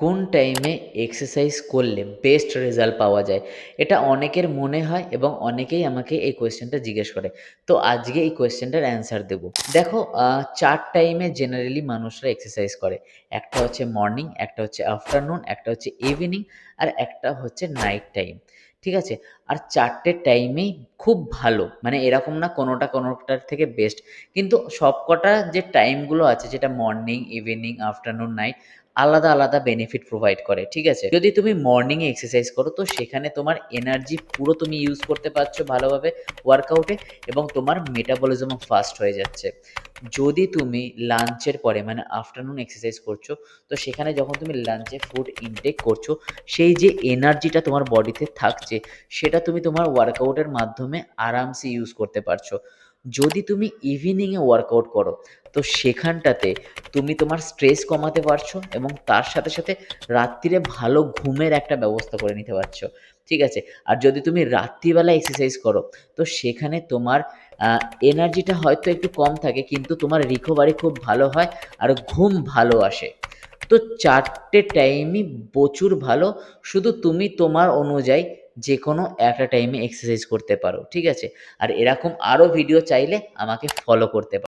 কোন টাইমে এক্সারসাইজ করলে বেস্ট রেজাল্ট পাওয়া যায়? এটা অনেকের মনে হয় এবং অনেকেই আমাকে এই কোয়েশ্চেনটা জিজ্ঞেস করে। তো আজকে এই কোয়েশ্চেনটার অ্যান্সার দেবো। দেখো চার টাইমে জেনারেলি মানুষরা এক্সারসাইজ করে। একটা হচ্ছে মর্নিং একটা হচ্ছে আফটারনুন একটা হচ্ছে ইভিনিং আর একটা হচ্ছে নাইট টাইম ঠিক আছে? আর চারটে টাইমেই খুব ভালো। মানে এরকম না কোনোটা কোনোটার থেকে বেস্ট কিন্তু সবকটা যে টাইমগুলো আছে, যেটা মর্নিং ইভিনিং আফটারনুন নাইট আলাদা আলাদা বেনিফিট প্রোভাইড করে, ঠিক আছে? যদি তুমি মর্নিংয়ে এক্সারসাইজ করো, তো সেখানে তোমার এনার্জি পুরো তুমি ইউজ করতে পারছ ভালোভাবে ওয়ার্কআউটে এবং তোমার মেটাবলিজমও ফাস্ট হয়ে যাচ্ছে। যদি তুমি লাঞ্চের পরে মানে আফটারনুন এক্সারসাইজ করছ, তো সেখানে যখন তুমি লাঞ্চে ফুড ইনটেক করছ, সেই যে এনার্জিটা তোমার বডিতে থাকছে, সেটা তুমি তোমার ওয়ার্কআউটের মাধ্যমে আরামসে ইউজ করতে পারছ। যদি তুমি ইভিনিংয়ে ওয়ার্কআউট করো, তো সেখানটাতে তুমি তোমার স্ট্রেস কমাতে পারছ এবং তার সাথে সাথে রাত্রিরে ভালো ঘুমের একটা ব্যবস্থা করে নিতে পারছ, ঠিক আছে? আর যদি তুমি রাত্রিবেলা এক্সারসাইজ করো, তো সেখানে তোমার এনার্জিটা হয়তো একটু কম থাকে, কিন্তু তোমার রিকভারি খুব ভালো হয় আর ঘুম ভালো আসে। তো চারটে টাইমই প্রচুর ভালো, শুধু তুমি তোমার অনুযায়ী যে কোনো একটা টাইমে এক্সারসাইজ করতে পারো, ঠিক আছে? আর এরকম আরও ভিডিও চাইলে আমাকে ফলো করতে পারো।